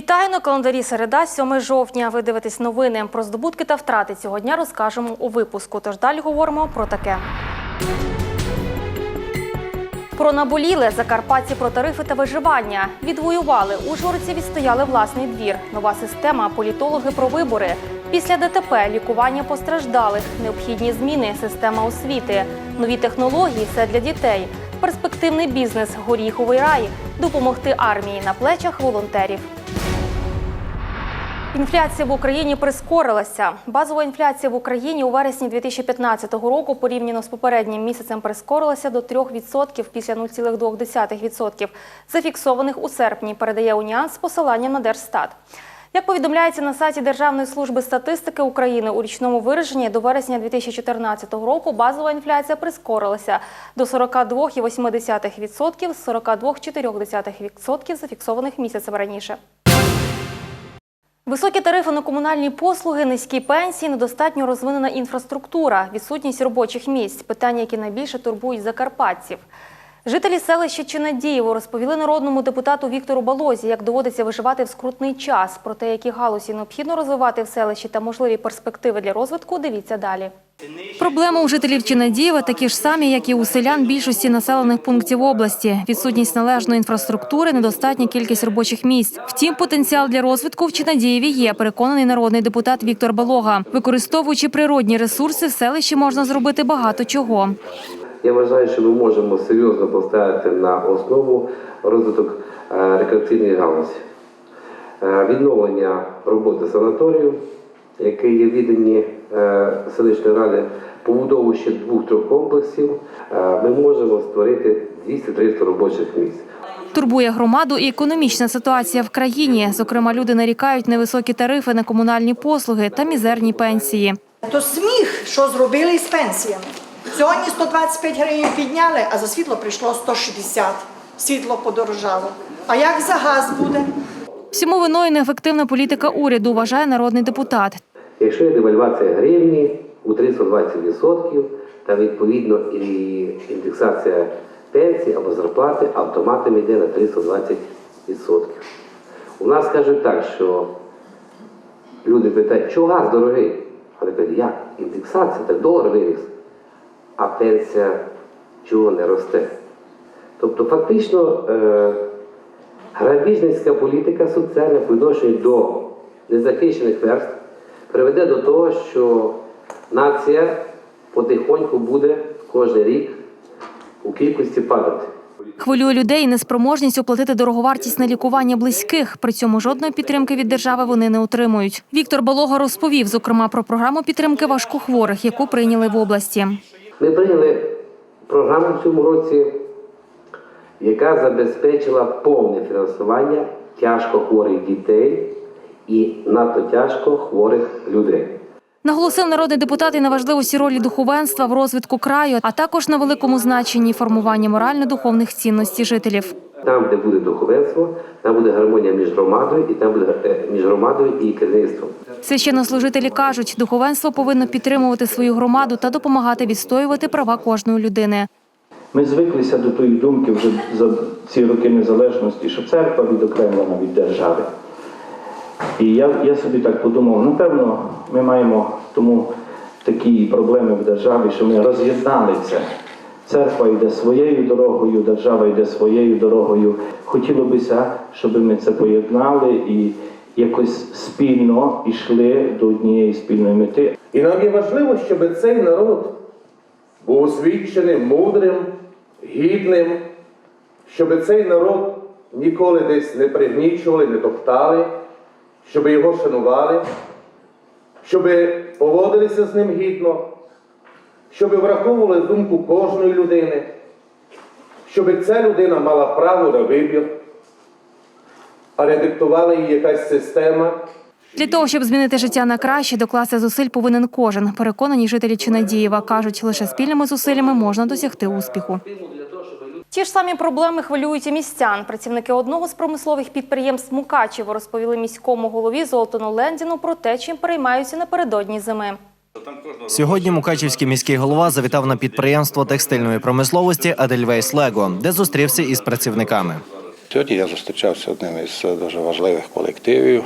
Вітаю на календарі середа, 7 жовтня. Ви дивитесь новини. Про здобутки та втрати цього дня розкажемо у випуску. Тож далі говоримо про таке. Про наболіле Закарпатці про тарифи та виживання. Відвоювали. Ужгородці відстояли власний двір. Нова система, політологи про вибори. Після ДТП лікування постраждалих, необхідні зміни, система освіти, нові технології все для дітей, перспективний бізнес, горіховий рай, допомогти армії на плечах волонтерів. Інфляція в Україні прискорилася. Базова інфляція в Україні у вересні 2015 року порівняно з попереднім місяцем прискорилася до 3% після 0,2% зафіксованих у серпні, передає Уніан з посиланням на Держстат. Як повідомляється на сайті Державної служби статистики України у річному вираженні до вересня 2014 року базова інфляція прискорилася до 42,8% з 42,4% зафіксованих місяцем раніше. Високі тарифи на комунальні послуги, низькі пенсії, недостатньо розвинена інфраструктура, відсутність робочих місць питання, які найбільше турбують закарпатців. Жителі селища Чинадієво розповіли народному депутату Віктору Балозі, як доводиться виживати в скрутний час. Про те, які галузі необхідно розвивати в селищі та можливі перспективи для розвитку, дивіться далі. Проблеми у жителів Чинадієва такі ж самі, як і у селян більшості населених пунктів області. Відсутність належної інфраструктури, недостатня кількість робочих місць. Втім, потенціал для розвитку в Чинадієві є, переконаний народний депутат Віктор Балога. Використовуючи природні ресурси, в селищі можна зробити багато чого. Я вважаю, що ми можемо серйозно поставити на основу розвиток е, рекреаційної галузі. Е, Відновлення роботи санаторію, який є віддані е, селищної ради, побудову ще двох-трьох комплексів, ми можемо створити 200-300 робочих місць. Турбує громаду і економічна ситуація в країні. Зокрема, люди нарікають невисокі тарифи на комунальні послуги та мізерні пенсії. То сміх, що зробили з пенсіями. Сьогодні 125 гривень підняли, а за світло прийшло 160. Світло подорожало. А як за газ буде? Всьому виною неефективна політика уряду, вважає народний депутат. Якщо є девальвація гривні у 320%, та відповідно і індексація пенсії або зарплати автоматом йде на 320%. У нас кажуть так, що люди питають, чого газ дорогий? А вони кажуть, як? Індексація, так долар виріс, а пенсія чого не росте. Тобто фактично е, грабіжницька політика соціальна по відношенню до незахищених верств приведе до того, що нація потихоньку буде кожен рік у кількості падати. Хвилює людей неспроможність оплатити дороговартість на лікування близьких. При цьому жодної підтримки від держави вони не отримують. Віктор Болога розповів, зокрема, про програму підтримки важкохворих, яку прийняли в області. Ми прийняли програму в цьому році, яка забезпечила повне фінансування тяжко хворих дітей і надто тяжко хворих людей. Наголосив народний депутат і на важливості ролі духовенства в розвитку краю, а також на великому значенні формування морально-духовних цінностей жителів. Там, де буде духовенство, там буде гармонія між громадою і там буде е, між громадою і керівництвом. Священнослужителі кажуть, духовенство повинно підтримувати свою громаду та допомагати відстоювати права кожної людини. Ми звиклися до тої думки вже за ці роки незалежності, що церква відокремлена від держави. І я, я собі так подумав, напевно, ми маємо тому такі проблеми в державі, що ми роз'єднали це. Церква йде своєю дорогою, держава йде своєю дорогою. Хотілося б, щоб ми це поєднали і якось спільно йшли до однієї спільної мети. І нам є важливо, щоб цей народ був освіченим, мудрим, гідним, щоб цей народ ніколи десь не пригнічували, не топтали, щоб його шанували, щоб поводилися з ним гідно, щоб враховували думку кожної людини, щоб ця людина мала право на вибір, а не диктувала їй якась система. Для того, щоб змінити життя на краще, докласти зусиль повинен кожен. Переконані жителі Чинадієва кажуть, лише спільними зусиллями можна досягти успіху. Ті ж самі проблеми хвилюють і містян. Працівники одного з промислових підприємств Мукачево розповіли міському голові Золотону Лендіну про те, чим переймаються напередодні зими. Сьогодні Мукачівський міський голова завітав на підприємство текстильної промисловості Адельвейс Лего, де зустрівся із працівниками. Сьогодні я зустрічався з одним із дуже важливих колективів.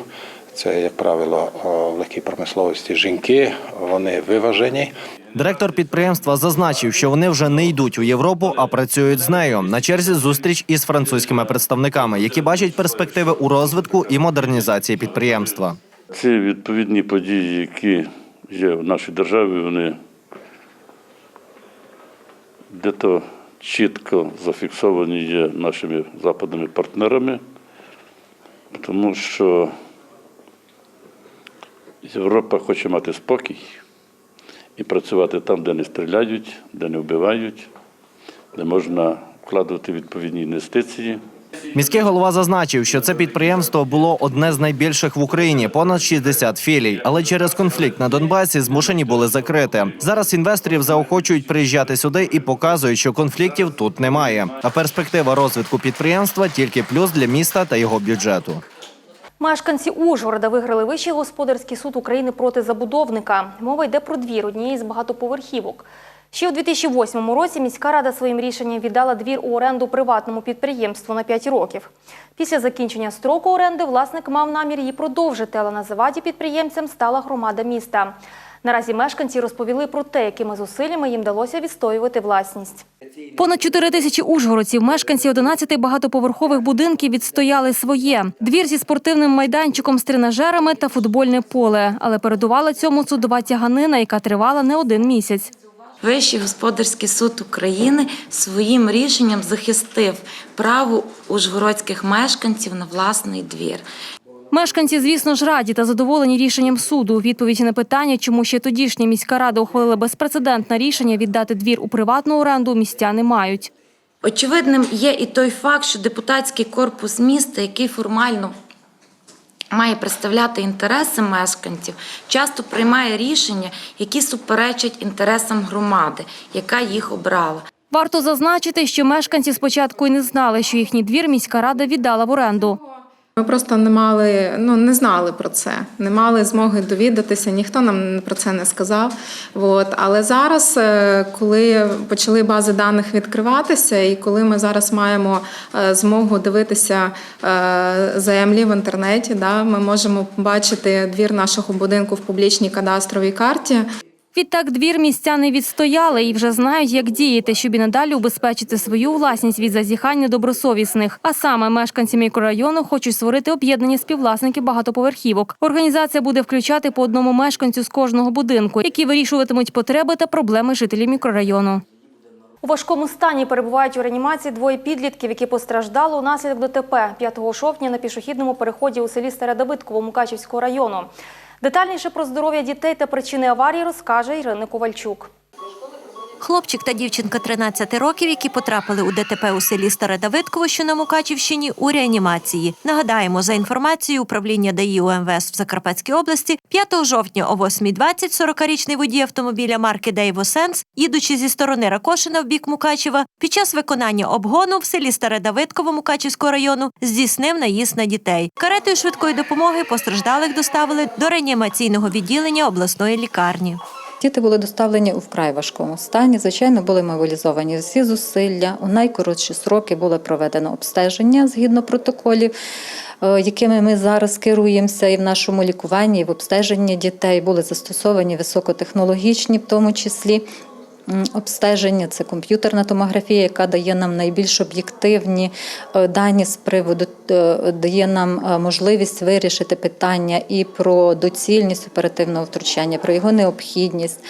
Це, як правило, в легкій промисловості жінки. Вони виважені. Директор підприємства зазначив, що вони вже не йдуть у Європу, а працюють з нею. На черзі зустріч із французькими представниками, які бачать перспективи у розвитку і модернізації підприємства. Ці відповідні події, які є в нашій державі, вони де-то чітко зафіксовані є нашими западними партнерами, тому що Європа хоче мати спокій і працювати там, де не стріляють, де не вбивають, де можна вкладувати відповідні інвестиції. Міський голова зазначив, що це підприємство було одне з найбільших в Україні, понад 60 філій. Але через конфлікт на Донбасі змушені були закрити. Зараз інвесторів заохочують приїжджати сюди і показують, що конфліктів тут немає. А перспектива розвитку підприємства тільки плюс для міста та його бюджету. Мешканці Ужгорода виграли Вищий господарський суд України проти забудовника. Мова йде про двір однієї з багатоповерхівок. Ще у 2008 році міська рада своїм рішенням віддала двір у оренду приватному підприємству на 5 років. Після закінчення строку оренди власник мав намір її продовжити, але на заваді підприємцям стала громада міста. Наразі мешканці розповіли про те, якими зусиллями їм вдалося відстоювати власність. Понад 4 тисячі ужгородців, мешканці 11 багатоповерхових будинків відстояли своє. Двір зі спортивним майданчиком з тренажерами та футбольне поле. Але передувала цьому судова тяганина, яка тривала не один місяць. Вищий господарський суд України своїм рішенням захистив право ужгородських мешканців на власний двір. Мешканці, звісно ж, раді та задоволені рішенням суду. У відповіді на питання, чому ще тодішня міська рада ухвалила безпрецедентне рішення віддати двір у приватну оренду, містяни мають. Очевидним є і той факт, що депутатський корпус міста, який формально має представляти інтереси мешканців, часто приймає рішення, які суперечать інтересам громади, яка їх обрала. Варто зазначити, що мешканці спочатку й не знали, що їхній двір міська рада віддала в оренду. Ми просто не мали, ну не знали про це, не мали змоги довідатися, ніхто нам про це не сказав. От. Але зараз, е, коли почали бази даних відкриватися, і коли ми зараз маємо е, змогу дивитися е, землі в інтернеті, да, ми можемо побачити двір нашого будинку в публічній кадастровій карті. Відтак двір містяни відстояли і вже знають, як діяти, щоб і надалі убезпечити свою власність від зазіхань недобросовісних. А саме мешканці мікрорайону хочуть створити об'єднання співвласників багатоповерхівок. Організація буде включати по одному мешканцю з кожного будинку, які вирішуватимуть потреби та проблеми жителів мікрорайону. У важкому стані перебувають у реанімації двоє підлітків, які постраждали унаслідок ДТП 5 жовтня на пішохідному переході у селі Старе Давидково Мукачівського району. Детальніше про здоров'я дітей та причини аварії розкаже Ірина Ковальчук. Хлопчик та дівчинка 13 років, які потрапили у ДТП у селі Старе Давидково, що на Мукачівщині, у реанімації. Нагадаємо, за інформацією управління ДАІ УМВС в Закарпатській області, 5 жовтня о 8.20 40-річний водій автомобіля марки Дейво Сенс, їдучи зі сторони Ракошина в бік Мукачева, під час виконання обгону в селі Старе Давидково Мукачівського району здійснив наїзд на дітей. Каретою швидкої допомоги постраждалих доставили до реанімаційного відділення обласної лікарні. Діти були доставлені у вкрай важкому стані. Звичайно, були мобілізовані всі зусилля. У найкоротші сроки було проведено обстеження згідно протоколів, е, якими ми зараз керуємося і в нашому лікуванні, і в обстеженні дітей були застосовані високотехнологічні, в тому числі. Обстеження це комп'ютерна томографія, яка дає нам найбільш об'єктивні е, дані з приводу, е, дає нам е, можливість вирішити питання і про доцільність оперативного втручання, про його необхідність.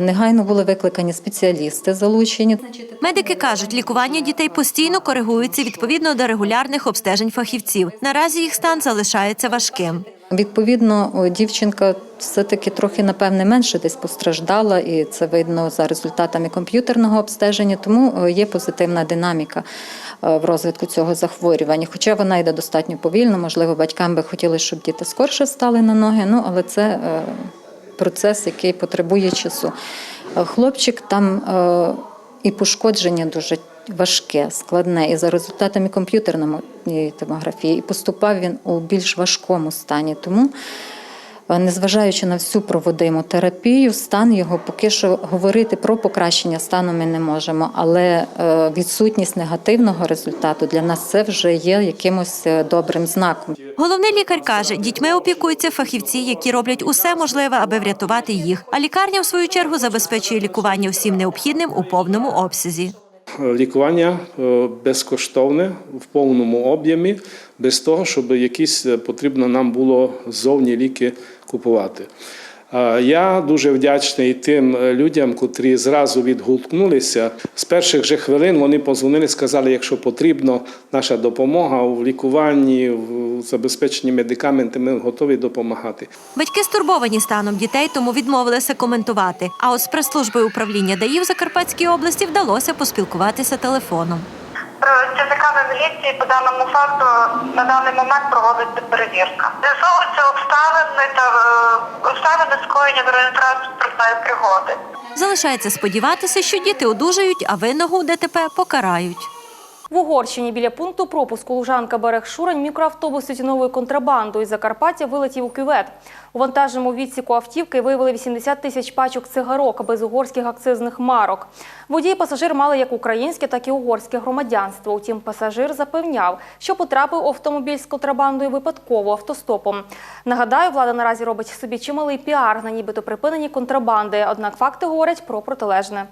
Негайно були викликані спеціалісти, залучені. Медики кажуть, лікування дітей постійно коригується відповідно до регулярних обстежень фахівців. Наразі їх стан залишається важким. Відповідно, дівчинка все-таки трохи, напевне, менше десь постраждала, і це видно за результатами комп'ютерного обстеження, тому є позитивна динаміка е, в розвитку цього захворювання. Хоча вона йде достатньо повільно, можливо, батькам би хотіли, щоб діти скорше стали на ноги, ну але це е, процес, який потребує часу. Е, Хлопчик там і пошкодження дуже важке, складне. І за результатами комп'ютерної томографії і поступав він у більш важкому стані. Тому Е, Незважаючи на всю проводиму терапію, стан його поки що говорити про покращення стану ми не можемо, але е, відсутність негативного результату для нас це вже є якимось е, добрим знаком. Головний лікар каже, дітьми опікуються фахівці, які роблять усе можливе, аби врятувати їх. А лікарня, в свою чергу, забезпечує лікування всім необхідним у повному обсязі. Лікування е, безкоштовне в повному об'ємі, без того, щоб якісь е, потрібно нам було зовні ліки купувати. Е, Я дуже вдячний тим е, людям, котрі зразу відгукнулися. З перших же хвилин вони позвонили, сказали, якщо потрібно наша допомога у лікуванні, в забезпеченні медикаментами, ми готові допомагати. Батьки стурбовані станом дітей, тому відмовилися коментувати. А от з прес-службою управління ДАІ в Закарпатській області вдалося поспілкуватися телефоном. Працівниками міліції по даному факту на даний момент проводиться перевірка. З'ясовуються обставини та е, обставини скоєння дорожньо-транспортної пригоди. Залишається сподіватися, що діти одужають, а винного у ДТП покарають. В Угорщині біля пункту пропуску Лужанка берег Шурень мікроавтобус тютюновою контрабандою із Закарпаття вилетів у кювет. У вантажному відсіку автівки виявили 80 тисяч пачок цигарок без угорських акцизних марок. Водій і пасажир мали як українське, так і угорське громадянство. Утім, пасажир запевняв, що потрапив у автомобіль з контрабандою випадково автостопом. Нагадаю, влада наразі робить собі чималий піар на нібито припиненні контрабанди. Однак факти говорять про протилежне.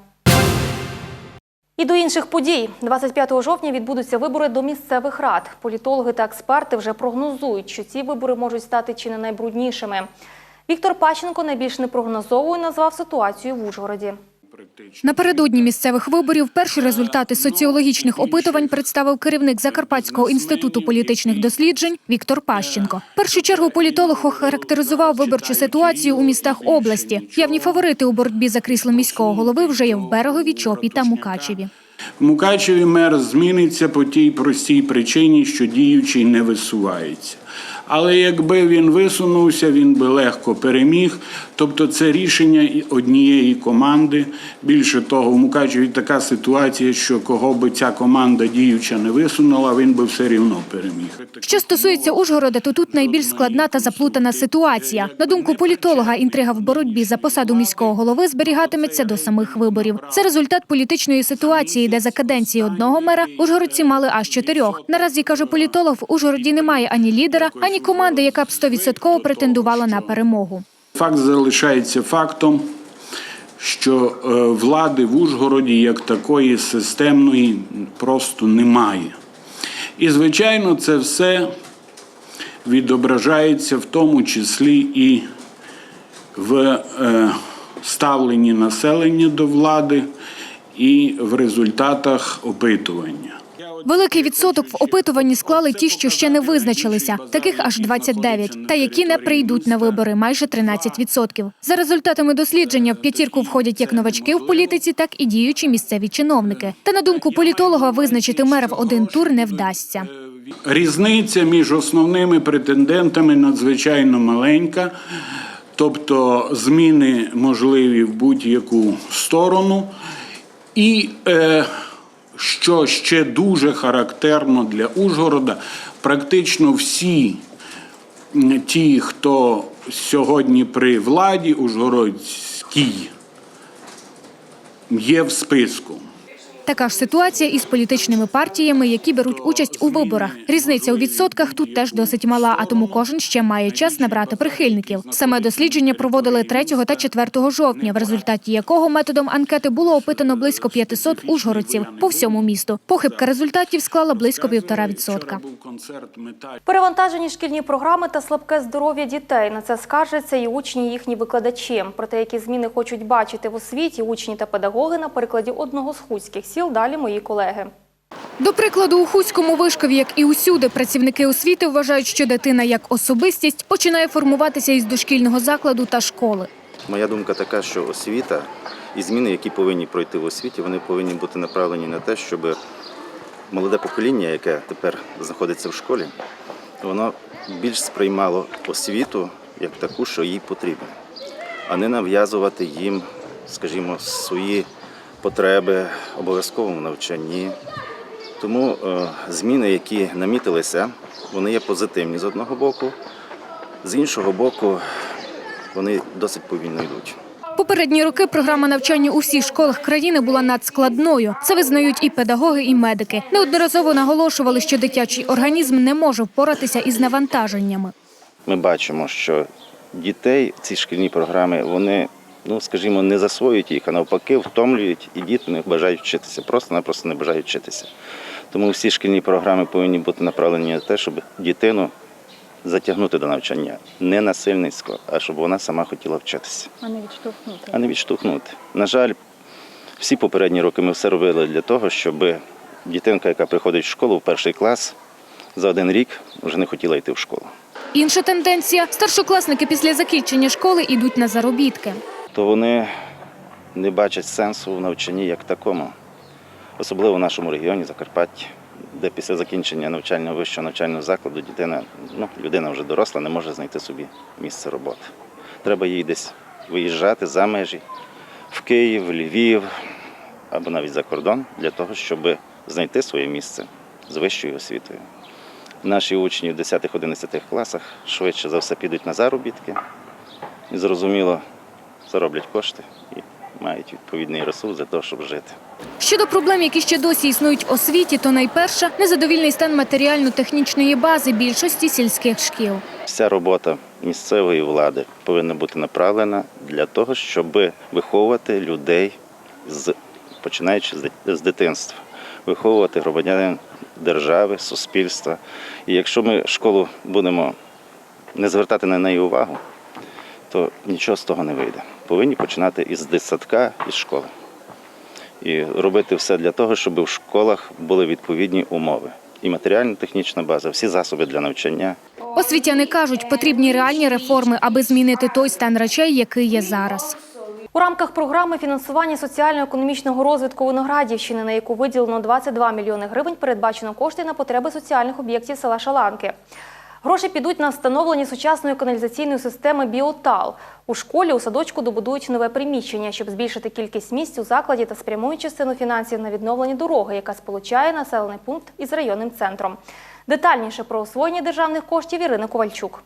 І до інших подій. 25 жовтня відбудуться вибори до місцевих рад. Політологи та експерти вже прогнозують, що ці вибори можуть стати чи не найбруднішими. Віктор Пащенко найбільш непрогнозовою назвав ситуацію в Ужгороді. Напередодні місцевих виборів перші результати соціологічних опитувань представив керівник Закарпатського інституту політичних досліджень Віктор Пащенко. В першу чергу політолог охарактеризував виборчу ситуацію у містах області. Явні фаворити у боротьбі за крісло міського голови вже є в Берегові, Чопі та Мукачеві. В Мукачеві мер зміниться по тій простій причині, що діючий не висувається. Але якби він висунувся, він би легко переміг. Тобто це рішення однієї команди. Більше того, в Мукачеві така ситуація, що кого би ця команда діюча не висунула, він би все рівно переміг. Що стосується Ужгорода, то тут найбільш складна та заплутана ситуація. На думку політолога, інтрига в боротьбі за посаду міського голови зберігатиметься до самих виборів. Це результат політичної ситуації, де за каденції одного мера ужгородці мали аж чотирьох. Наразі каже політолог, в Ужгороді немає ані лідера, ані команди, яка б стовідсотково претендувала на перемогу. Факт залишається фактом, що е, влади в Ужгороді як такої системної просто немає. І, звичайно, це все відображається в тому числі і в е, ставленні населення до влади, і в результатах опитування. Великий відсоток в опитуванні склали ті, що ще не визначилися, таких аж 29, та які не прийдуть на вибори, майже 13%. За результатами дослідження в п'ятірку входять як новачки в політиці, так і діючі місцеві чиновники. Та на думку політолога, визначити мера в один тур не вдасться. Різниця між основними претендентами надзвичайно маленька, тобто зміни можливі в будь-яку сторону. І е, що ще дуже характерно для Ужгорода, практично всі ті, хто сьогодні при владі Ужгородській, є в списку. Така ж ситуація із політичними партіями, які беруть участь у виборах. Різниця у відсотках тут теж досить мала, а тому кожен ще має час набрати прихильників. Саме дослідження проводили 3 та 4 жовтня, в результаті якого методом анкети було опитано близько 500 ужгородців по всьому місту. Похибка результатів склала близько півтора відсотка. Перевантажені шкільні програми та слабке здоров'я дітей. На це скаржаться і учні, і їхні викладачі. Про те, які зміни хочуть бачити в освіті учні та педагоги на прикладі одного з хуцьких сіл, далі мої колеги. До прикладу, у Хуському вишкові, як і усюди, працівники освіти вважають, що дитина як особистість починає формуватися із дошкільного закладу та школи. Моя думка така, що освіта і зміни, які повинні пройти в освіті, вони повинні бути направлені на те, щоб молоде покоління, яке тепер знаходиться в школі, воно більш сприймало освіту як таку, що їй потрібно, а не нав'язувати їм, скажімо, свої потреби обов'язковому навчанні. Тому е, зміни, які намітилися, вони є позитивні з одного боку. З іншого боку, вони досить повільно йдуть. Попередні роки програма навчання у всіх школах країни була надскладною. Це визнають і педагоги, і медики. Неодноразово наголошували, що дитячий організм не може впоратися із навантаженнями. Ми бачимо, що дітей ці шкільні програми вони, ну скажімо, не засвоюють їх, а навпаки, втомлюють, і діти не бажають вчитися, просто-напросто не бажають вчитися. Тому всі шкільні програми повинні бути направлені на те, щоб дитину затягнути до навчання не насильницько, а щоб вона сама хотіла вчитися, А не відштовхнути. а не відштовхнути. На жаль, всі попередні роки ми все робили для того, щоб дитинка, яка приходить в школу в перший клас, за один рік вже не хотіла йти в школу. Інша тенденція старшокласники після закінчення школи йдуть на заробітки. То вони не бачать сенсу в навчанні як такому, особливо в нашому регіоні Закарпатті, де після закінчення навчального вищого навчального закладу дитина, ну, людина вже доросла, не може знайти собі місце роботи. Треба їй десь виїжджати за межі в Київ, Львів або навіть за кордон для того, щоб знайти своє місце з вищою освітою. Наші учні в 10-11 класах швидше за все підуть на заробітки і зрозуміло зароблять кошти і мають відповідний ресурс для того, щоб жити. Щодо проблем, які ще досі існують в освіті, то найперше незадовільний стан матеріально-технічної бази більшості сільських шкіл. Вся робота місцевої влади повинна бути направлена для того, щоб виховувати людей з починаючи з з дитинства, виховувати громадянин держави, суспільства. І якщо ми школу будемо не звертати на неї увагу, то нічого з того не вийде. Повинні починати із дитсадка, із школи. І робити все для того, щоб в школах були відповідні умови. І матеріально-технічна база, всі засоби для навчання. Освітяни кажуть, потрібні реальні реформи, аби змінити той стан речей, який є зараз. У рамках програми фінансування соціально-економічного розвитку Виноградівщини, на яку виділено 22 мільйони гривень, передбачено кошти на потреби соціальних об'єктів села Шаланки. Гроші підуть на встановлення сучасної каналізаційної системи Біотал. У школі у садочку добудують нове приміщення, щоб збільшити кількість місць у закладі та спрямують частину фінансів на відновлення дороги, яка сполучає населений пункт із районним центром. Детальніше про освоєння державних коштів Ірина Ковальчук.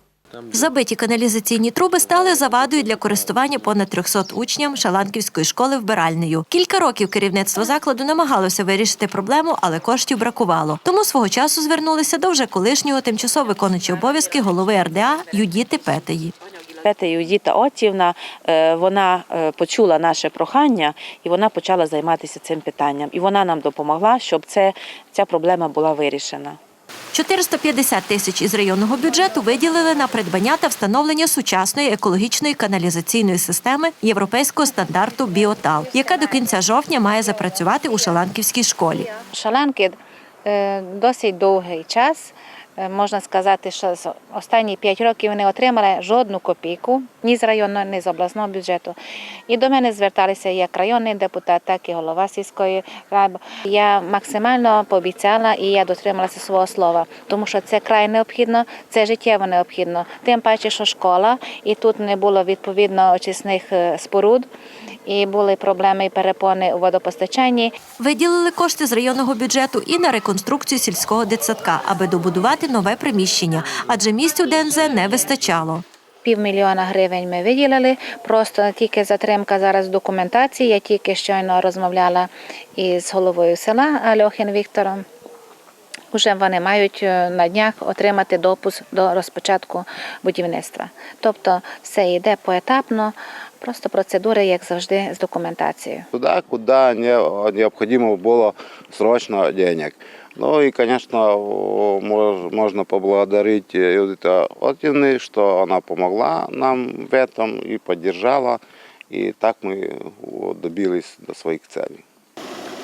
Забиті каналізаційні труби стали завадою для користування понад 300 учням Шаланківської школи вбиральнею. Кілька років керівництво закладу намагалося вирішити проблему, але коштів бракувало. Тому свого часу звернулися до вже колишнього тимчасово виконуючого обов'язки голови РДА Юдіти Петеї. Петя Юдіта Отівна, е, вона е, почула наше прохання і вона почала займатися цим питанням. І вона нам допомогла, щоб це, ця проблема була вирішена. 450 тисяч із районного бюджету виділили на придбання та встановлення сучасної екологічної каналізаційної системи європейського стандарту Біотал, яка до кінця жовтня має запрацювати у Шаланківській школі. Шаланки е, досить довгий час. Е, Можна сказати, що з останні 5 років не отримали жодну копійку ні з районного, ні з обласного бюджету. І до мене зверталися як районний депутат, так і голова сільської ради. Я максимально пообіцяла і я дотрималася свого слова, тому що це край необхідно, це життєво необхідно. Тим паче, що школа, і тут не було відповідно очисних е, споруд, і були проблеми і перепони у водопостачанні. Виділили кошти з районного бюджету і на реконструкцію сільського дитсадка, аби добудувати нове приміщення, адже місць у ДНЗ не вистачало. Півмільйона гривень ми виділили. Просто тільки затримка зараз документації. Я тільки щойно розмовляла із головою села Альохін Віктором. Уже вони мають е, на днях отримати допуск до розпочатку будівництва. Тобто все йде поетапно, просто процедури, як завжди, з документацією. туда, куда не- необходимо было срочно денег. Ну и, конечно, о, мож- можно поблагодарить э, Юдита Отины, что она помогла нам в этом и поддержала. И так мы вот, добились до своих целей.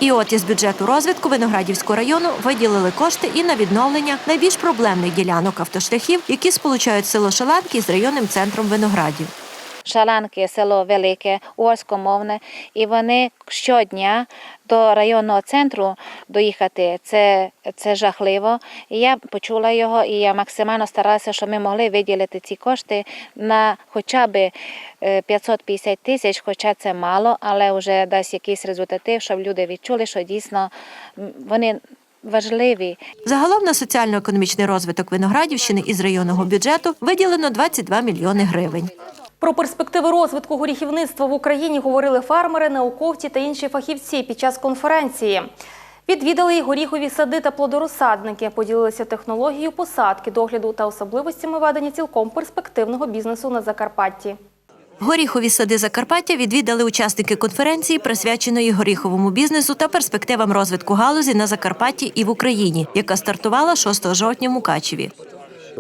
І от із бюджету розвитку Виноградівського району виділили кошти і на відновлення найбільш проблемних ділянок автошляхів, які сполучають село Шаланки з районним центром Виноградів. Шаланки, село велике, угорськомовне, і вони щодня до районного центру доїхати. Це, це жахливо. І я почула його, і я максимально старалася, щоб ми могли виділити ці кошти на хоча б е, 550 тисяч, хоча це мало, але вже дасть якийсь результатив, щоб люди відчули, що дійсно вони важливі. Загалом на соціально-економічний розвиток Виноградівщини із районного бюджету виділено 22 мільйони гривень. Про перспективи розвитку горіхівництва в Україні говорили фермери, науковці та інші фахівці під час конференції. Відвідали й горіхові сади та плодорозсадники, поділилися технологією посадки, догляду та особливостями ведення цілком перспективного бізнесу на Закарпатті. Горіхові сади Закарпаття відвідали учасники конференції, присвяченої горіховому бізнесу та перспективам розвитку галузі на Закарпатті і в Україні, яка стартувала 6 жовтня в Мукачеві.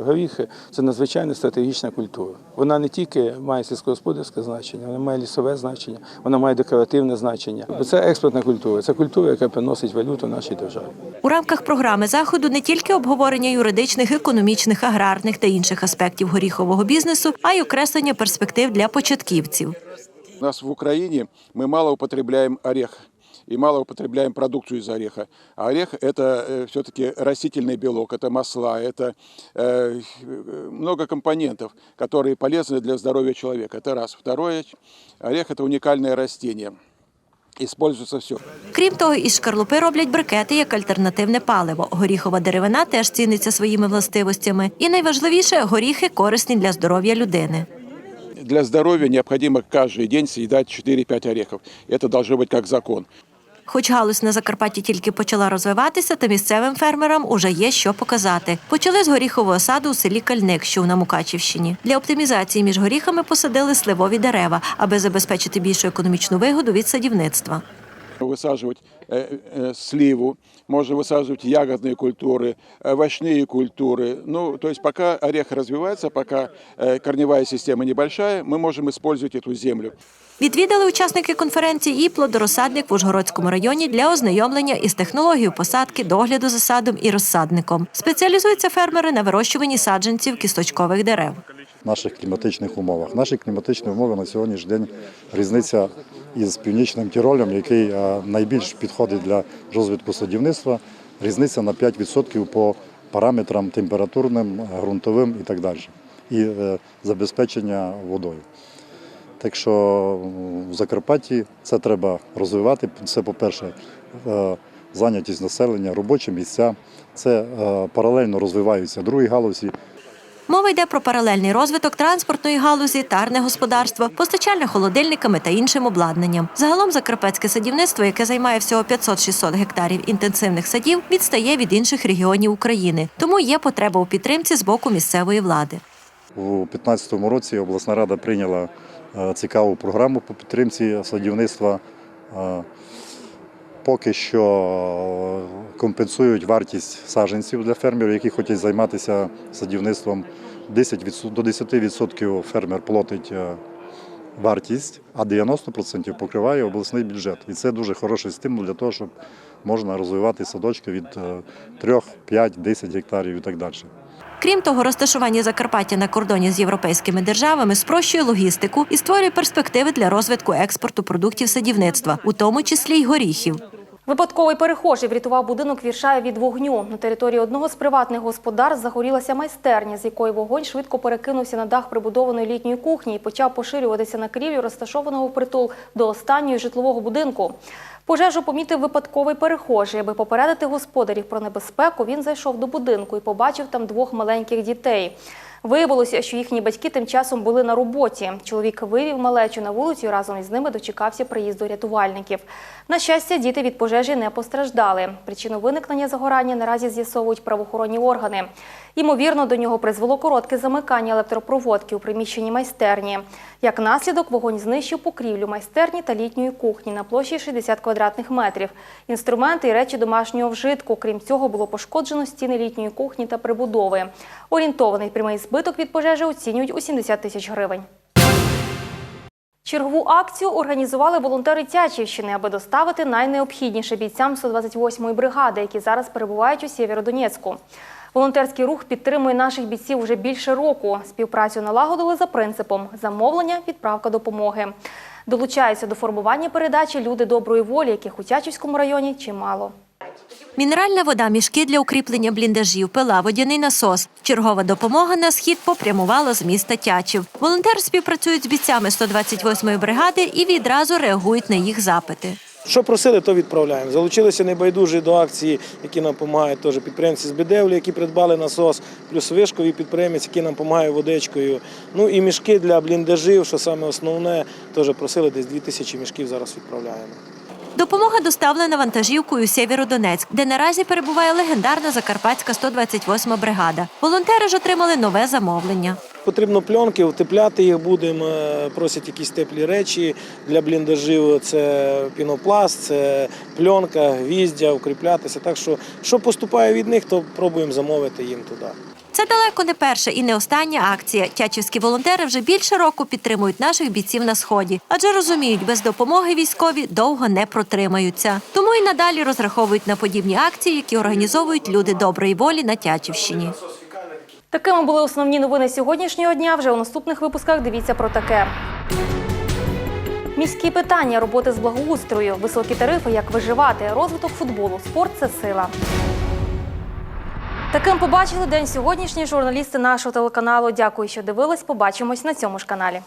Горіхи це надзвичайно стратегічна культура. Вона не тільки має сільськогосподарське значення, вона має лісове значення, вона має декоративне значення. Бо це експортна культура, це культура, яка приносить валюту нашій державі. У рамках програми заходу не тільки обговорення юридичних, економічних, аграрних та інших аспектів горіхового бізнесу, а й окреслення перспектив для початківців. У нас в Украине мы мало употребляем орех и мало употребляем продукцию из ореха. А орех – это все-таки растительный белок, это масла, это э, много компонентов, которые полезны для здоровья человека. Это раз. Второе, орех – это уникальное растение. Используется все. Крім того, із шкарлупи роблять брикети як альтернативне паливо. Горіхова деревина теж ціниться своїми властивостями. І найважливіше горіхи корисні для здоров'я людини. Для здоровья необходимо каждый день съедать 4-5 орехов. Это должно быть как закон. Хоч галузь на Закарпатті тільки почала розвиватися, та місцевим фермерам уже є що показати. Почали з горіхового саду у селі Кальник, що на Мукачівщині. Для оптимізації між горіхами посадили сливові дерева, аби забезпечити більшу економічну вигоду від садівництва Высаживать э, э, сливу, можно высаживать ягодные культуры, овощные культуры. Ну, то есть пока орех развивается, пока э, корневая система небольшая, мы можем использовать эту землю. Відвідали учасники конференції і плодорозсадник в Ужгородському районі для ознайомлення із технологією посадки, догляду за садом і розсадником. Спеціалізуються фермери на вирощуванні саджанців кісточкових дерев. Наших кліматичних умовах. Наші кліматичні умови на сьогоднішній день різниця із північним Тіролем, який е, найбільш підходить для розвитку садівництва, різниця на 5% по параметрам температурним, е, ґрунтовим і так далі. І е, забезпечення водою. Так що в Закарпатті це треба розвивати. Це, по-перше, зайнятість населення, робочі місця. Це паралельно розвиваються другі галузі. Мова йде про паралельний розвиток транспортної галузі, тарне господарство, постачальне холодильниками та іншим обладнанням. Загалом закарпатське садівництво, яке займає всього 500-600 гектарів інтенсивних садів, відстає від інших регіонів України. Тому є потреба у підтримці з боку місцевої влади. У 2015 році обласна рада прийняла е, цікаву програму по підтримці садівництва. Поки що компенсують вартість саджанців для фермерів, які хочуть займатися садівництвом. 10 до 10% фермер платить е, вартість, а 90% покриває обласний бюджет. І це дуже хороший стимул для того, щоб можна розвивати садочки від 3, 5, 10 гектарів і так далі. Крім того, розташування Закарпаття на кордоні з європейськими державами спрощує логістику і створює перспективи для розвитку експорту продуктів садівництва, у тому числі й горіхів. Випадковий перехожий врятував будинок віршая від вогню. На території одного з приватних господарств загорілася майстерня, з якої вогонь швидко перекинувся на дах прибудованої літньої кухні і почав поширюватися на крівлю, розташованого впритул до останньої житлового будинку. Пожежу помітив випадковий перехожий. Аби попередити господарів про небезпеку, він зайшов до будинку і побачив там двох маленьких дітей. Виявилося, що їхні батьки тим часом були на роботі. Чоловік вивів малечу на вулицю разом із ними дочекався приїзду рятувальників. На щастя, діти від пожежі не постраждали. Причину виникнення загорання наразі з'ясовують правоохоронні органи. Ймовірно, до нього призвело коротке замикання електропроводки у приміщенні майстерні. Як наслідок, вогонь знищив покрівлю майстерні та літньої кухні на площі 60 квадратних метрів. Інструменти і речі домашнього вжитку. Крім цього, було пошкоджено стіни літньої кухні та прибудови. Орієнтований прямий збиток від пожежі оцінюють у 70 тисяч гривень. Чергову акцію організували волонтери Тячівщини, аби доставити найнеобхідніше бійцям 128-ї бригади, які зараз перебувають у Сєвєродонецьку. Волонтерський рух підтримує наших бійців вже більше року. Співпрацю налагодили за принципом замовлення, відправка допомоги. Долучаються до формування передачі люди доброї волі, яких у Тячівському районі чимало. Мінеральна вода, мішки для укріплення бліндажів, пила, водяний насос. Чергова допомога на схід попрямувала з міста Тячів. Волонтери співпрацюють з бійцями 128-ї бригади і відразу реагують на їх запити. Що просили, то відправляємо. Залучилися небайдужі до акції, які нам допомагають теж підприємці з Бедевлі, які придбали насос, плюс вишковий підприємець, який нам допомагає водичкою. Ну і мішки для бліндажів, що саме основне, теж просили десь 2 тисячі мішків зараз відправляємо. Допомога доставлена вантажівкою Сєвєродонецьк, де наразі перебуває легендарна закарпатська 128 бригада. Волонтери ж отримали нове замовлення. Потрібно пленки, утепляти їх будемо, е, просять якісь теплі речі для бліндажів. Це пінопласт, це пленка, гвіздя, укріплятися. Так що, що поступає від них, то пробуємо замовити їм туди. Це далеко не перша і не остання акція. Тячівські волонтери вже більше року підтримують наших бійців на сході, адже розуміють, без допомоги військові довго не протримаються. Тому і надалі розраховують на подібні акції, які організовують люди доброї волі на Тячівщині. Такими були основні новини сьогоднішнього дня. Вже у наступних випусках дивіться про таке. Міські питання, роботи з благоустрою, високі тарифи, як виживати, розвиток футболу, спорт це сила. Таким побачили день сьогоднішні журналісти нашого телеканалу. Дякую, що дивились. Побачимось на цьому ж каналі.